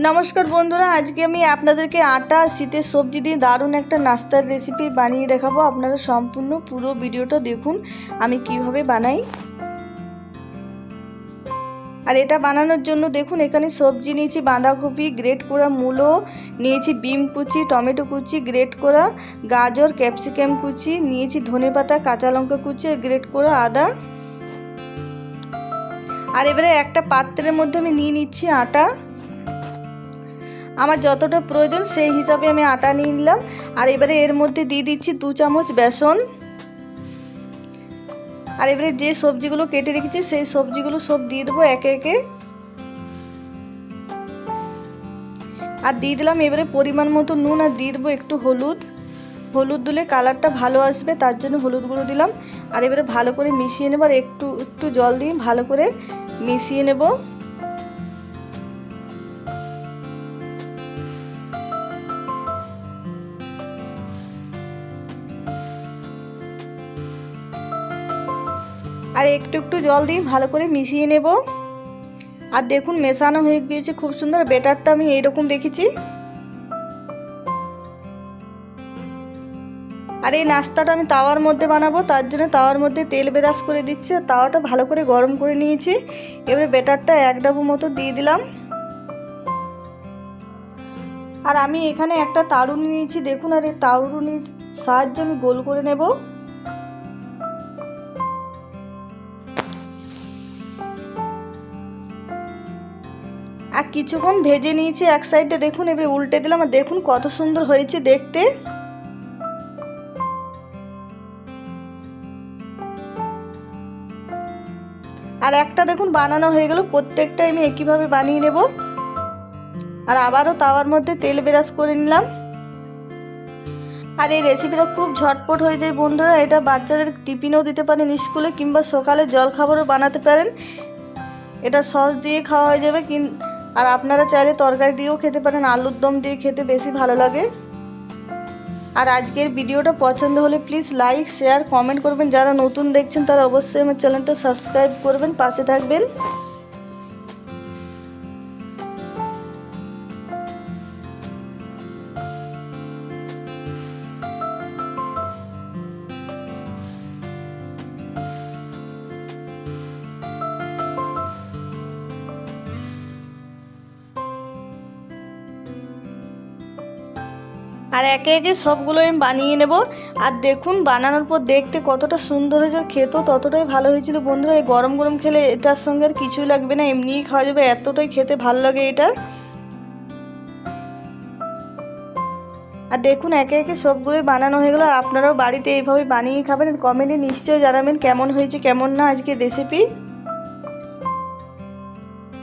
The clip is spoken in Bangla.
নমস্কার বন্ধুরা, আজকে আমি আপনাদেরকে আটা, শীতের সবজি দিয়ে দারুণ একটা নাস্তার রেসিপি বানিয়ে দেখাবো। আপনারা সম্পূর্ণ পুরো ভিডিওটা দেখুন, আমি কীভাবে বানাই। আর এটা বানানোর জন্য দেখুন, এখানে সবজি নিয়েছি বাঁধাকপি, গ্রেট করা মূলো, নিয়েছি বিম কুচি, টমেটো কুচি, গ্রেট করা গাজর, ক্যাপসিকাম কুচি, নিয়েছি ধনেপাতা কাঁচা লঙ্কা কুচি, আর গ্রেট করা আদা। আর এবারে একটা পাত্রের মধ্যে আমি নিয়ে নিচ্ছি আটা। আমার যতটা প্রয়োজন সেই হিসাবে আমি আটা নিয়ে নিলাম। আর এবারে এর মধ্যে দিয়ে দিচ্ছি দু চামচ বেসন। আর এবারে যে সবজিগুলো কেটে রেখেছি সেই সবজিগুলো সব দিয়ে দেবো একে একে। আর দিয়ে দিলাম এবারে পরিমাণ মতো নুন আর দিয়ে দেবো একটু হলুদ। হলুদ দিলে কালারটা ভালো আসবে, তার জন্য হলুদ গুঁড়ো দিলাম। আর এবারে ভালো করে মিশিয়ে নেব আর একটু একটু জল দিয়ে ভালো করে মিশিয়ে নেব। আর একটু একটু জল দিয়ে ভালো করে মিশিয়ে নেব। আর দেখুন, মেশানো হয়ে গিয়েছে খুব সুন্দর। বেটারটা আমি এইরকম রেখেছি। আর এই নাস্তাটা আমি তাওয়ার মধ্যে বানাবো, তার জন্য তাওয়ার মধ্যে তেল বেরাস করে দিচ্ছি। তাওয়াটা ভালো করে গরম করে নিয়েছি। এবারে বেটারটা এক ডাবু মতো দিয়ে দিলাম। আর আমি এখানে একটা তারুনি নিয়েছি। দেখুন, আর এই তারুনির সাহায্যে আমি গোল করে নেব। আর কিছুক্ষণ ভেজে নিয়েছি এক সাইডে, দেখুন, এবারে উল্টে দিলাম আর দেখুন কত সুন্দর হয়েছে দেখতে। আর একটা দেখুন বানানো হয়ে গেল, প্রত্যেকটাই আমি একইভাবে বানিয়ে নেব। আর আবারও তাওয়ার মধ্যে তেল বেরাস করে নিলাম। আর এই রেসিপিটা খুব ঝটপট হয়ে যায় বন্ধুরা, এটা বাচ্চাদের টিফিনেও দিতে পারেন স্কুলে কিংবা সকালে জল খাবারও বানাতে পারেন। এটা সস দিয়ে খাওয়া হয়ে যাবে, কিন আর আপনারা চাইলে তরকারি দিয়েও খেতে পারেন, আলুর দম দিয়ে খেতে বেশি ভালো লাগে। আর আজকের ভিডিওটা পছন্দ হলে প্লিজ লাইক শেয়ার কমেন্ট করবেন। যারা নতুন দেখছেন তারা অবশ্যই আমার চ্যানেলটা সাবস্ক্রাইব করবেন, পাশে থাকবেন। আর একে একে সবগুলো আমি বানিয়ে নেব। আর দেখুন, বানানোর পর দেখতে কতটা সুন্দর হয়েছে খেতেও ততটাই ভালো হয়েছিল। বন্ধুরা, এই গরম গরম খেলে এটার সঙ্গে আর কিছুই লাগবে না, এমনিই খাওয়া যাবে। এতটাই খেতে ভালো লাগে এটা। আর দেখুন, একে একে সবগুলোই বানানো হয়ে গেলো। আর আপনারাও বাড়িতে এইভাবে বানিয়ে খাবেন কমেন্টে নিশ্চয়ই জানাবেন কেমন হয়েছে, কেমন না আজকে রেসিপি